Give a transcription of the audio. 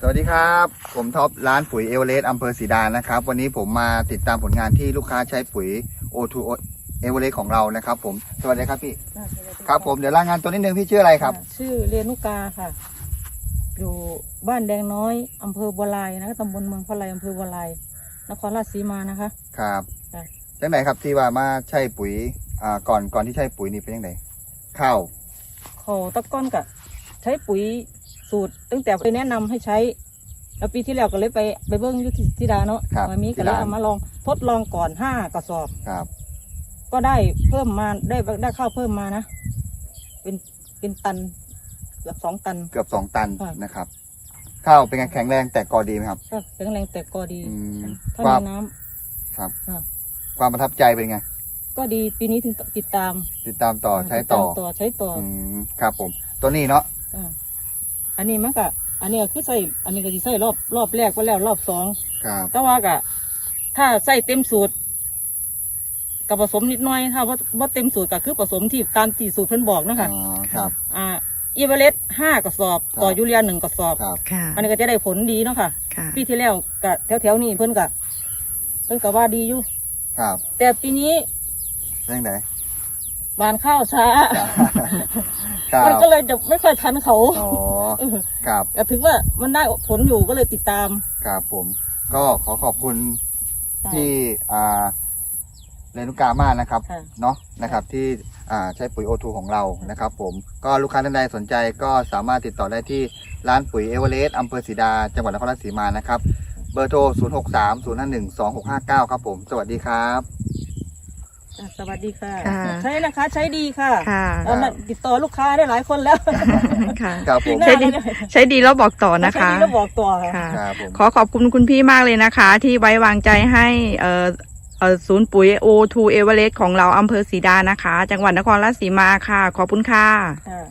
สวัสดีครับ ผมท็อปร้านปุ๋ยเอเวอเรสต์อำเภอศรีดานะครับ วันนี้ผมมาติดตามผลงานที่ลูกค้าใช้ปุ๋ย O2 เอเวอเรสต์ของเรานะครับผม สวัสดีครับพี่ครับผมเดี๋ยวรายงานตัวนิดนึงพี่ชื่ออะไรครับะชื่อเรนุกาค่ะ อยู่บ้านแดงน้อยอำเภอบัวลายนะคะตำบลเมืองพะไลอำเภอบัวลายนครราชสีมานะคะ ครับค่ะ จังไหนครับที่ว่ามาใช้ปุ๋ยอ่าก่อนก่อนที่ใช้ปุ๋ยนี่เป็นยังไงข้าว เขาตะก้อนกะใช้ปุ๋ย สูตร ตั้งแต่ไปแนะนำให้ใช้แล้วปีที่แล้วก็เลยไปไปเบิ้งอยุทธธิดาเนาะครับมามีก็เลยเอามาลองทดลองก่อนห้ากระสอบ ครับ ก็ได้เพิ่มมาได้ได้ข้าวเพิ่มมานะ เป็นเป็นตันเกือบสองตัน เกือบสองตันค่ะ นะครับ ข้าวเป็นไงแข็งแรงแต่กอดีไหมครับ ก็แข็งแรงแต่ก็ดีอืมถ้าความีมน้ำครับ ค่ะความประทับใจเป็นไง ก็ดีปีนี้ถึงติดตามติดตามต่อใช้ต่อติดตามต่อใช้ต่อออืมครับผม ตัวนี้เนาะ อ่า อันนี้มันก็อันนี้ก็คือใส่อันนี้ก็สิใส่รอบรอบแรกไปแล้วรอบสองครับ แต่ว่าก็ถ้าใส่เต็มสูตรกับผสมนิดหน้อย ถ้าว่าว่าเต็มสูตรก็คือผสมที่ตามที่สูตรเพิ่นบอกนะคะอ๋อ ครับ อ่าอีเวอเรสห้ากระสอบต่อครับยูเรียหนึ่งกระสอบ ครับ ค่ะ อันนี้ก็จะได้ผลดีเนาะค่ะ ค่ะปีที่แล้วก็แถวแถวๆนี้เพิ่นก็เพิ่นก็ว่าดีอยู่ ครับแต่ปีนี้เป็นยังไงหวานข้าวช้า ครับ มันก็เลยจะไม่ค่อยทันเขาอ๋อเออครับแต่ถึงว่ามันได้ผลอยู่ก็เลยติดตามครับผม ก็ขอขอบคุณค่ะที่อ่าเรนุกามากนะครับค่ะ เนาะนะครับที่อ่าใช้ปุ๋ยโอทูของเรานะครับ ผมก็ลูกค้าท่านใดสนใจก็สามารถติดต่อได้ที่ร้านปุ๋ยเอเวอเรสต์อำเภอศรีดาจังหวัดนครราชสีมานะครับ เบอร์โทร 0 6 3 0 5 1 2 6 5 9 ครับผม สวัสดีครับอะ สวัสดีค่ะ ค่ะใช้นะคะ ใช้ดีค่ะค่ะเอาน่ะติดต่อลูกค้าได้หลายคนแล้วค่ะ ครับผมปีหน้าใช้ดีเลยใช้ดีแล้วบอกต่อนะคะ ใช้ดีแล้วบอกต่อค่ะค่ะ ครับผม ขอขอบคุณคุณพี่มากเลยนะคะ ที่ไว้วางใจให้เอ่อเอ่อศูนย์ปุ๋ย O2 เอเวอเรสต์ของเราอำเภอศรีดานะคะ จังหวัดนครราชสีมาค่ะ ขอบคุณค่ะค่ะ